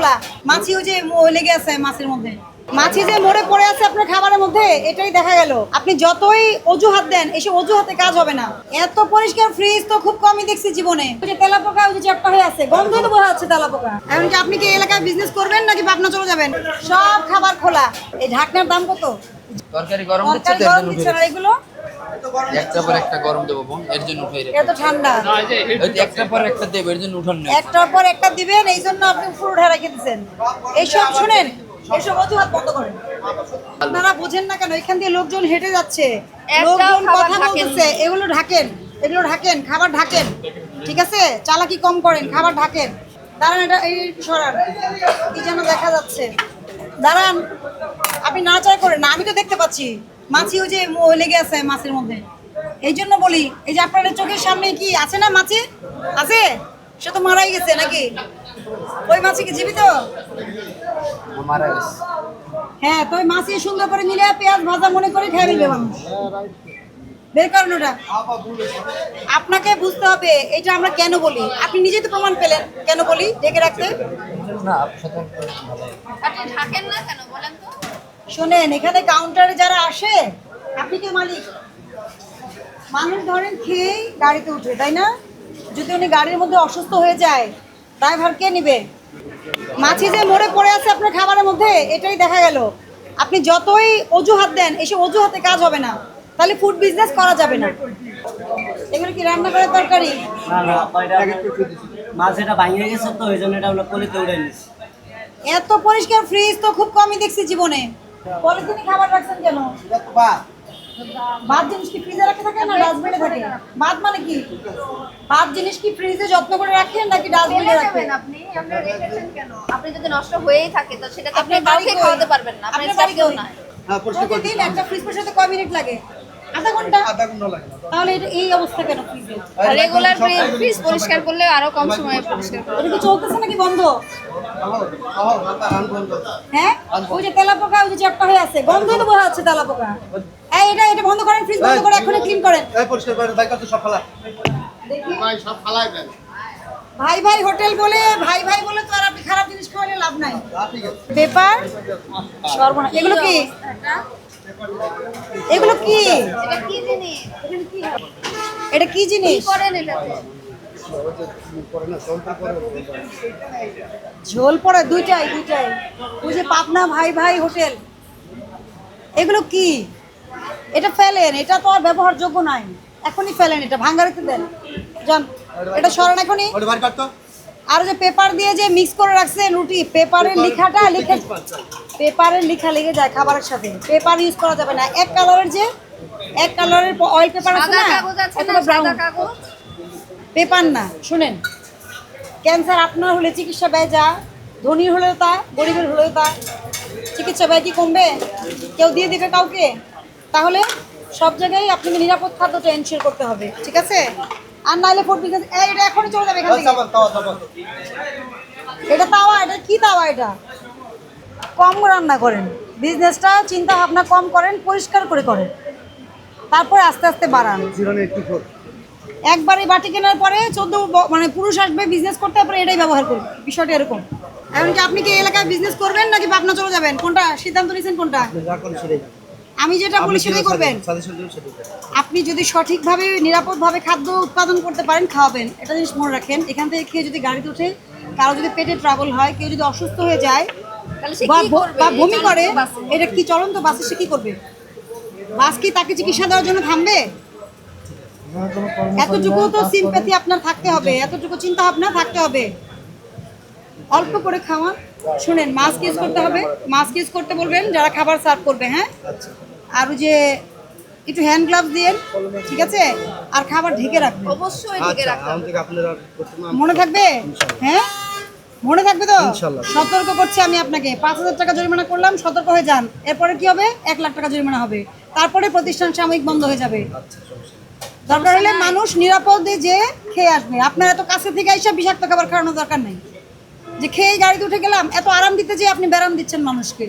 খোলা। মাছি ওই যে লেগে আছে মাছের মধ্যে। মাছি যে মরে পড়ে আছে আপনার খাবারের মধ্যে এটাই দেখা গেল। আপনি যতই অজুহাত দেন এসব অজুহাতে কাজ হবে না। এত পরিষ্কার ফ্রিজ তো খুব কমই দেখছি জীবনে। ওই যে তেলাপোকা ওই যে চ্যাপটা হয়ে আছে গন্ধ তো বোঝা যাচ্ছে তেলাপোকা। এমনকি আপনি কি এলাকায় বিজনেস করবেন নাকি পাবনা চলে যাবেন? সব খাবার খোলা। এই ঢাকনার দাম কত? তরকারি গরম দিচ্ছে না এগুলো। পর একটা গরম দেবো বোন এর জন্য উঠে রেখে এত ঠান্ডা। পর একটা দেবো এর জন্য উঠান না একটার পর একটা দিবেন এই জন্য আপনি উপর উঠে রেখে দিচ্ছেন এইসব শুনেন এইসব অজুহাত বন্ধ করেন। আপনারা বোঝেন না কেন এখান দিয়ে লোকজন হেঁটে যাচ্ছে। লোকজন কথা বলতেছে এগুলো ঢাকেন এগুলো ঢাকেন খাবার ঢাকেন। ঠিক আছে? চালাকি কম করেন খাবার ঢাকেন। দাঁড়ান এটা এই সরান। কি যেন দেখা যাচ্ছে। দাঁড়ান আপনি নাড়াচাড়া করেন না আমি তো দেখতে পাচ্ছি। মাছি ওই যে ম- লেগে আছে মাছের মধ্যে। এই জন্য বলি এই যে আপনাদের চোখের সামনে কি আছে না মাছি? আছে? সে তো মারাই গেছে নাকি? ওই মাছি কি জীবিত হ্যাঁ তো ওই মাছি সুন্দর করে মিলে পেঁয়াজ ভাজা মনে করে খেয়ে নিবে মানুষ। বের করেন ওটা। আপনাকে বুঝতে হবে এটা আমরা কেন বলি? আপনি নিজেই তো প্রমাণ পেলেন কেন বলি? ডেকে রাখতে। না আপনি ঢাকেন না কেন? বলেন তো। শোনেন এখানে কাউন্টারে যারা আসে আপনি কে মালিক? মানুষ ধরেন খেয়েই গাড়িতে উঠে তাই না? যদি উনি গাড়ির মধ্যে অসুস্থ হয়ে যায় ড্রাইভার কে নিবে? মাছি যে মরে পড়ে আছে আপনার খাবারের মধ্যে এটাই দেখা গেল। আপনি যতই অজুহাত দেন এসব অজুহাতে কাজ হবে না। তাহলে ফুড বিজনেস করা যাবে না। এগুলো কি রান্না করার তরকারি? না না এটা মাছ এটা ভাঙিয়ে গেছে তো ওই জন্য এটা আমরা কলিতে উড়ে নিচ্ছি এত পরিষ্কার ফ্রিজ তো খুব কমই দেখছি জীবনে। পলিথিনে খাবার রাখছেন কেন? ভাত জিনিস কি ফ্রিজে রাখে থাকে না ডাস্টবিনে থাকে? ভাত মানে কি? ভাত জিনিস কি ফ্রিজে যত্ন করে রাখেন নাকি ডাস্টবিনে রাখেন? আপনি? আপনি রেখেছেন কেন? আপনি যদি নষ্ট হয়েই থাকে তো সেটা আপনি কাউকে খাওয়াতে পারবেন না। আপনার বাড়ি কই? না প্রতিদিন একটা ফ্রিজ পরিষ্কার কয় মিনিট লাগে? আধা ঘণ্টা? তাহলে এই অবস্থা কেন ফ্রিজে রেগুলার ফ্রিজ পরিষ্কার করলে আরও কম সময়ে পরিষ্কার করবে এটা কি চলতেছে নাকি বন্ধ? হ্যাঁ? ওই যে তেলাপোকা ওই যে চ্যাপটা হয়ে আছে। গন্ধই তো বোঝা যাচ্ছে তেলাপোকা। এই এটা এটা বন্ধ করেন ফ্রিজ বন্ধ করে এখনই ক্লিন করেন। এই পরিষ্কার করে বাইক তো সব ফেলা ভাই সব ফালাই দেন। ভাই ভাই হোটেল বলে ভাই ভাই বলে তো আর আপনি খারাপ জিনিস খাওয়ালে লাভ নাই। পেপার সর্বনাশ। এগুলো কি? এগুলো কি? এটা কি জিনিস? এটা কি জিনিস? করেন এটাতে? ঝোল পড়ে দুইটাই দুইটাই। ওই যে পাবনা ভাই ভাই হোটেল। এগুলো কি? এটা ফেলেন এটা তো আর ব্যবহারযোগ্য নাই। এখনই ফেলেন এটা ভাঙ্গারিতে দেন। যান এটা সরান এখনই। আর যে পেপার দিয়ে যে মিক্স করে রাখছে রুটি পেপারের লেখাটা লিখে পেপারের লেখা লেগে যায় খাবারের সাথে। পেপার ইউজ করা যাবে না। এক কালারের যে এক কালারের অয়েল পেপার আছে না কাগজ আছে না অথবা ব্রাউন কাগজ? পেপার না শুনেন। ক্যান্সার আপনার হলে চিকিৎসা ব্যয় যা ধনীর হলেও তা গরিবের হলেও তা। চিকিৎসা ব্যয় কি কমবে? কেউ দিয়ে দেবে কাউকে? তাহলে সব জায়গায় আপনাকে নিরাপদ খাদ্যটা এনশিওর করতে হবে ঠিক আছে? আর নাহলে ফুড বিজনেস এটা এখনই চলে যাবে এখান থেকে। চাপান এটা তাওয়া এটা কি তাওয়া এটা? কম রান্না করেন। বিজনেসটা চিন্তা ভাবনা কম করেন পরিষ্কার করে করেন। তারপরে আস্তে আস্তে বাড়ান। জিরো এই বাটি কেনার পরে চোদ্দ মানে পুরুষ আসবে বিজনেস করতে তারপরে এটাই ব্যবহার করবে। বিষয়টা এরকম। এমনকি আপনি কি এই এলাকায় বিজনেস করবেন নাকি পাবনা চলে যাবেন? কোনটা? সিদ্ধান্ত নিয়েছেন কোনটা? আমি যেটা বলি সেটাই করবেন। আপনি যদি সঠিকভাবে নিরাপদভাবে খাদ্য উৎপাদন করতে পারেন খাওয়াবেন। এটা জিনিস মনে রাখেন এখান থেকে খেয়ে যদি গাড়িতে উঠে কারও যদি পেটে ট্রাবল হয় কেউ যদি অসুস্থ হয়ে যায় বা বমি করে এটা কি চলন্ত বাসে সে কি করবে? বাস কি তাকে চিকিৎসা দেওয়ার জন্য থামবে? এতটুকু তো সিম্প্যাথি আপনার থাকতে হবে এতটুকু চিন্তা ভাবনা থাকতে হবে। অল্প করে খাওয়া শুনেন মাস্ক ইউজ করতে হবে মাস্ক ইউজ করতে বলবেন যারা খাবার সার্ভ করবে হ্যাঁ? আর ওই যে একটু হ্যান্ড গ্লাভস দিয়ে ঠিক আছে? আর খাবার ঢেকে রাখবেন। অবশ্যই ঢেকে আচ্ছা রাখতে এখন হবে থেকে আপনারা করতে না মনে থাকবে? হ্যাঁ? মনে থাকবে তো? সতর্ক করছি আমি আপনাকে। পাঁচ হাজার টাকা জরিমানা করলাম সতর্ক হয়ে যান। এরপরে কি হবে? এক লাখ টাকা জরিমানা হবে। তারপরে প্রতিষ্ঠান সাময়িক বন্ধ হয়ে যাবে। দরকার হলে মানুষ নিরাপদে যে খেয়ে আসবে। আপনার এত কাছে থেকে এসে বিষাক্ত খাবার খাওয়ানোর দরকার নেই। যে খেয়ে গাড়িতে উঠে গেলাম এত আরাম দিতে যে আপনি ব্যারাম দিচ্ছেন মানুষকে।